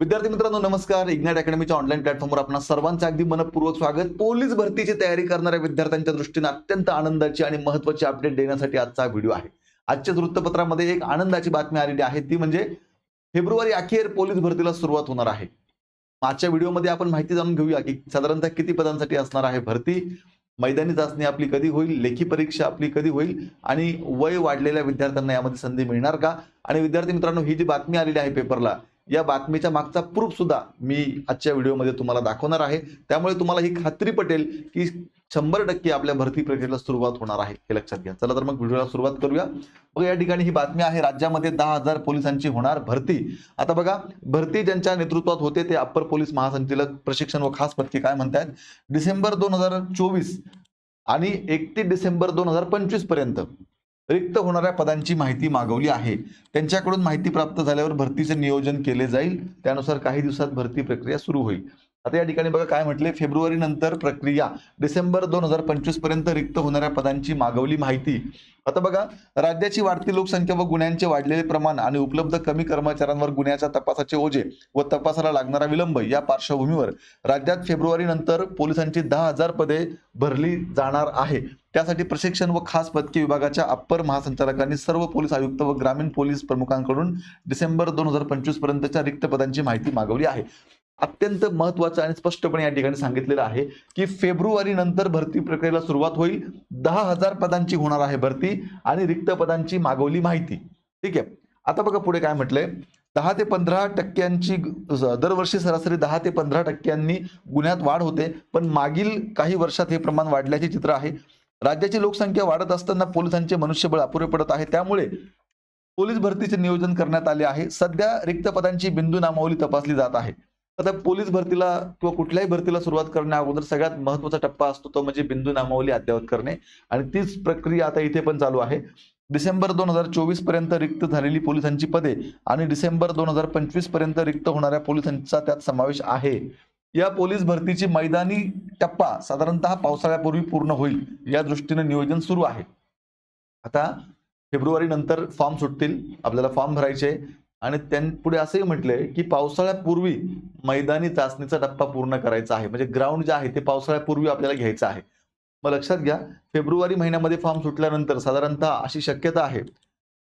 विद्यार्थी मित्रांनो नमस्कार. इग्नाट अकॅडमीच्या ऑनलाईन प्लॅटफॉर्मवर आपण सर्वांचं अगदी मनपूर्वक स्वागत. पोलीस भरतीची तयारी करणाऱ्या विद्यार्थ्यांच्या दृष्टीने अत्यंत आनंदाची आणि महत्वाची अपडेट देण्यासाठी आजचा व्हिडिओ आहे. आजच्या वृत्तपत्रामध्ये एक आनंदाची बातमी आलेली आहे. ती म्हणजे फेब्रुवारी अखेर पोलीस भरतीला सुरुवात होणार आहे. आजच्या व्हिडिओमध्ये आपण माहिती जाणून घेऊया की साधारणतः किती पदांसाठी असणार आहे भरती? मैदानी चाचणी आपली कधी होईल? लेखी परीक्षा आपली कधी होईल? आणि वय वाढलेल्या विद्यार्थ्यांना यामध्ये संधी मिळणार का? आणि विद्यार्थी मित्रांनो ही जी बातमी आलेली आहे पेपरला या बातमीच्या मागचा प्रूफ सुद्धा मी आजच्या व्हिडिओमध्ये तुम्हाला दाखवणार आहे. त्यामुळे तुम्हाला ही खात्री पटेल की शंभर टक्के आपल्या भरती प्रक्रियेला सुरुवात होणार आहे हे लक्षात घ्या. चला तर मग व्हिडिओला सुरुवात करूया. बघा या ठिकाणी ही बातमी आहे राज्यामध्ये दहा हजार पोलिसांची होणार भरती. आता बघा भरती ज्यांच्या नेतृत्वात होते ते अप्पर पोलीस महासंचालक प्रशिक्षण व खास पदके काय म्हणतायत? डिसेंबर दोन हजार चोवीस आणि एकतीस डिसेंबर दोन हजार पंचवीसपर्यंत रिक्त होणाऱ्या पदांची माहिती मागवली आहे. त्यांच्याकडून माहिती प्राप्त झाल्यावर भरतीचे नियोजन केले जाईल. त्यानुसार काही दिवसात भरती प्रक्रिया सुरू होईल. आता या ठिकाणी बघा काय म्हटले? फेब्रुवारी नंतर प्रक्रिया. डिसेंबर दोन हजार पंचवीसपर्यंत रिक्त होणाऱ्या पदांची मागवली माहिती. आता बघा राज्याची वाढती लोकसंख्या व गुन्ह्यांचे वाढलेले प्रमाण आणि उपलब्ध कमी कर्मचाऱ्यांवर गुन्ह्याच्या तपासाचे ओझे व तपासाला लागणारा विलंब या पार्श्वभूमीवर राज्यात फेब्रुवारी नंतर पोलिसांची दहा हजार पदे भरली जाणार आहे. त्यासाठी प्रशिक्षण व खास पदकी विभागाच्या अप्पर महासंचालकांनी सर्व पोलीस आयुक्त व ग्रामीण पोलीस प्रमुखांकडून डिसेंबर दोन हजार पंचवीस पर्यंतच्या रिक्त पदांची माहिती मागवली आहे. अत्यंत महत्वाचं आणि स्पष्टपणे या ठिकाणी सांगितलेलं आहे की फेब्रुवारी नंतर भरती प्रक्रियेला सुरुवात होईल. दहा हजार पदांची होणार आहे भरती आणि रिक्त पदांची मागवली माहिती. ठीक आहे. आता बघा पुढे काय म्हटलंय. दहा ते पंधरा टक्क्यांची दरवर्षी सरासरी दहा ते पंधरा टक्क्यांनी गुन्ह्यात वाढ होते. पण मागील काही वर्षात हे प्रमाण वाढल्याचे चित्र आहे. राज्याची लोकसंख्या वाढत असताना पोलिसांचे मनुष्यबळ अपुरे पडत आहे. त्यामुळे पोलीस भरतीचे नियोजन करण्यात आले आहे. सध्या रिक्त पदांची बिंदू नामावली तपासली जात आहे. आता पोलीस भरतीला किंवा कुठल्याही भरतीला सुरुवात करण्या अगोदर सगळ्यात महत्त्वाचा टप्पा असतो तो म्हणजे बिंदू नामावली अद्ययावत करणे. आणि तीच प्रक्रिया आता इथे पण चालू आहे. डिसेंबर दोन हजार चोवीसपर्यंत रिक्त झालेली पोलिसांची पदे आणि डिसेंबर दोन हजार पंचवीसपर्यंत रिक्त होणाऱ्या पोलिसांचा त्यात समावेश आहे. या पोलीस भरतीची मैदानी टप्पा साधारणतः पावसाळ्यापूर्वी पूर्ण होईल या दृष्टीने नियोजन सुरू आहे. आता फेब्रुवारी नंतर फॉर्म सुटतील. आपल्याला फॉर्म भरायचे आणि त्यां पुढे असंही म्हटलंय की पावसाळ्यापूर्वी मैदानी चाचणीचा टप्पा पूर्ण करायचा आहे. म्हणजे ग्राउंड जे आहे ते पावसाळ्यापूर्वी आपल्याला घ्यायचं आहे. मग लक्षात घ्या फेब्रुवारी महिन्यामध्ये फॉर्म सुटल्यानंतर साधारणतः अशी शक्यता आहे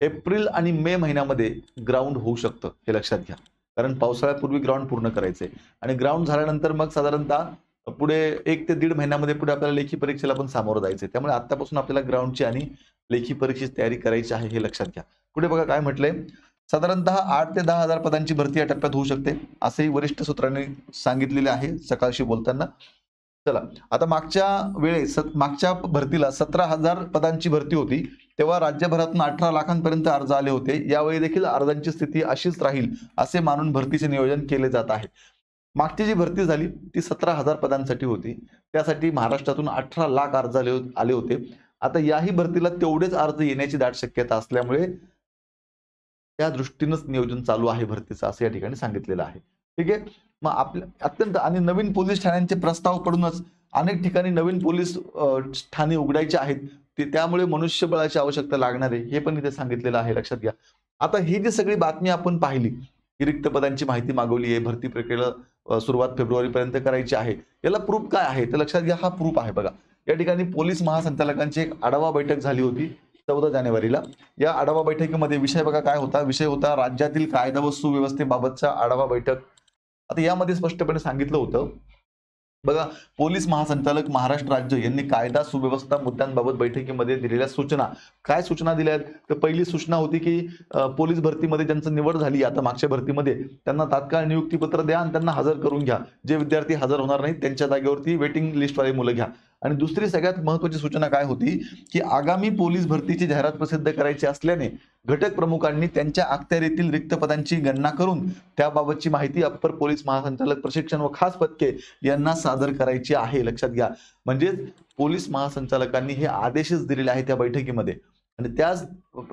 एप्रिल आणि मे महिन्यामध्ये ग्राउंड होऊ शकतं हे लक्षात घ्या. कारण पावसाळ्यापूर्वी ग्राउंड पूर्ण करायचंय. आणि ग्राउंड झाल्यानंतर मग साधारणतः पुढे एक ते दीड महिन्यामध्ये पुढे आपल्याला लेखी परीक्षेला पण सामोरं जायचंय. त्यामुळे आतापासून आपल्याला ग्राउंडची आणि लेखी परीक्षेची तयारी करायची आहे हे लक्षात घ्या. पुढे बघा काय म्हटलंय साधारणतः आठ ते दहा हजार पदांची भरती या टप्प्यात होऊ शकते असेही वरिष्ठ सूत्रांनी सांगितलेले आहे सकाळशी बोलताना. चला आता मागच्या वेळेस सत- मागच्या भरतीला सतरा हजार पदांची भरती होती तेव्हा राज्यभरातून अठरा लाखांपर्यंत अर्ज आले होते. यावेळी देखील अर्जांची स्थिती अशीच राहील असे मानून भरतीचे नियोजन केले जात आहे. मागची जी भरती झाली ती सतरा हजार पदांसाठी होती. त्यासाठी महाराष्ट्रातून अठरा लाख अर्ज आले आले होते. आता याही भरतीला तेवढेच अर्ज येण्याची दाट शक्यता असल्यामुळे त्या दृष्टीनंच नियोजन चालू आहे भरतीचं असं या ठिकाणी सांगितलेलं आहे. ठीक आहे? मग आपल्या अत्यंत आणि नवीन पोलीस ठाण्यांचे प्रस्ताव पडूनच अनेक ठिकाणी नवीन पोलीस ठाणे उघडायचे आहेत. ते त्यामुळे मनुष्यबळाची आवश्यकता लागणार आहे हे पण इथे सांगितलेलं आहे लक्षात घ्या. आता ही जी सगळी बातमी आपण पाहिली की रिक्त पदांची माहिती मागवली आहे भरती प्रक्रियेला सुरुवात फेब्रुवारीपर्यंत करायची आहे. याला प्रूफ काय आहे? तर लक्षात घ्या हा प्रूफ आहे बघा. या ठिकाणी पोलीस महासंचालकांची एक आढावा बैठक झाली होती. चौदा जानेवारीला. या आढावा बैठकीमध्ये विषय बघा काय होता. विषय होता राज्यातील कायदा व सुव्यवस्थेबाबतचा आढावा बैठक. आता यामध्ये स्पष्टपणे सांगितलं होतं. बघा पोलीस महासंचालक महाराष्ट्र राज्य यांनी कायदा सुव्यवस्था मुद्द्यांबाबत बैठकीमध्ये दिलेल्या सूचना. काय सूचना दिल्या आहेत तर पहिली सूचना होती की पोलीस भरतीमध्ये ज्यांचं निवड झाली आता मागच्या भरतीमध्ये त्यांना तात्काळ नियुक्तीपत्र द्या आणि त्यांना हजर करून घ्या. जे विद्यार्थी हजर होणार नाहीत त्यांच्या जागेवरती वेटिंग लिस्टवाले मुलं घ्या. आणि दुसरी सगळ्यात महत्वाची सूचना काय होती? की आगामी पोलीस भरतीची जाहिरात प्रसिद्ध करायची असल्याने घटक प्रमुखांनी त्यांच्या अखत्यारीतील रिक्त पदांची गणना करून त्याबाबतची माहिती अप्पर पोलीस महासंचालक प्रशिक्षण व खास पदके यांना सादर करायची आहे. लक्षात घ्या. म्हणजेच पोलीस महासंचालकांनी हे आदेशच दिलेले आहे त्या बैठकीमध्ये. आणि त्याच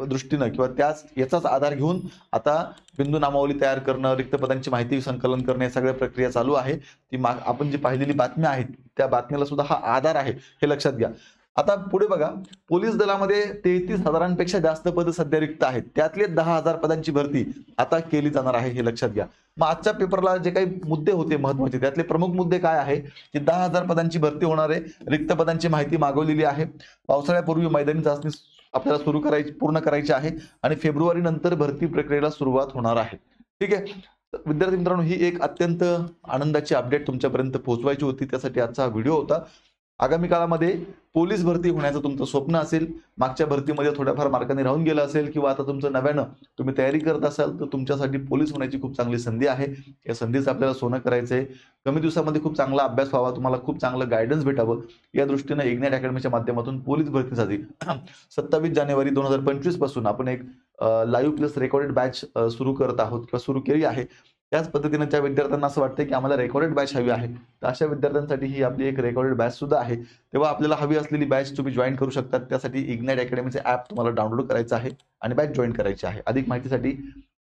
दृष्टीनं किंवा त्याच याचाच आधार घेऊन आता बिंदू नामावली तयार करणं रिक्त पदांची माहिती संकलन करणं या सगळ्या प्रक्रिया चालू आहे. ती मा आपण जी पाहिलेली बातम्या आहेत त्या बातमीला सुद्धा हा आधार आहे हे लक्षात घ्या. आता पुढे बघा पोलीस दलामध्ये तेहतीस हजारांपेक्षा जास्त पद सध्या रिक्त आहेत. त्यातले दहा हजार पदांची भरती आता केली जाणार आहे हे लक्षात घ्या. मग आजच्या पेपरला जे काही मुद्दे होते महत्त्वाचे त्यातले प्रमुख मुद्दे काय आहे? की दहा हजार पदांची भरती होणार आहे रिक्त पदांची माहिती मागवलेली आहे. पावसाळ्यापूर्वी मैदानी चाचणी आपल्याला सुरू करायची पूर्ण करायची आहे आणि फेब्रुवारी नंतर भरती प्रक्रियेला सुरुवात होणार आहे. ठीक आहे? विद्यार्थी मित्रांनो ही एक अत्यंत आनंदाची अपडेट तुमच्यापर्यंत पोहोचवायची होती. त्यासाठी आजचा हा व्हिडिओ होता. आगामी काळामध्ये पोलीस भरती होण्याचं तुमचं स्वप्न असेल मागच्या भरतीमध्ये थोड्याफार मार्काने राहून गेलं असेल किंवा आता तुमचं नव्यानं तुम्ही तयारी करत असाल तर तुमच्यासाठी पोलीस होण्याची खूप चांगली संधी आहे. या संधीचं आपल्याला सोनं करायचं आहे कमी दिवसामध्ये खूप चांगला अभ्यास व्हावा तुम्हाला खूप चांगलं गायडन्स भेटावं. या दृष्टीनं इग्नाइट अकॅडमीच्या माध्यमातून पोलीस भरतीसाठी सत्तावीस जानेवारी दोन हजार पंचवीसपासून आपण एक लाईव्ह प्लस रेकॉर्डेड बॅच सुरू करत आहोत किंवा सुरू केली आहे. त्याच पद्धतीनं त्या विद्यार्थ्यांना असं वाटतं की आम्हाला रेकॉर्डेड बॅच हवी आहे तर अशा विद्यार्थ्यांसाठी ही आपली एक रेकॉर्डेड बॅच सुद्धा आहे. तेव्हा आपल्याला हवी असलेली बॅच तुम्ही जॉईन करू शकतात. त्यासाठी इग्नाइट अकॅडमीचे ॲप तुम्हाला डाउनलोड करायचं आहे आणि बॅच जॉईन करायची आहे. अधिक माहितीसाठी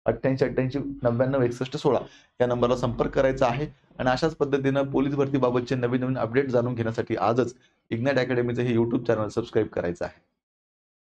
अठ्ठ्याऐंशी अठ्ठ्याऐंशी नव्याण्णव एकसष्ट सोळा या नंबरला संपर्क करायचा आहे. आणि अशाच पद्धतीनं पोलीस भरतीबाबतचे नवीन नवीन अपडेट जाणून घेण्यासाठी आजच इग्नाइट अकॅडमीचं हे यूट्यूब चॅनल सबस्क्राईब करायचं आहे.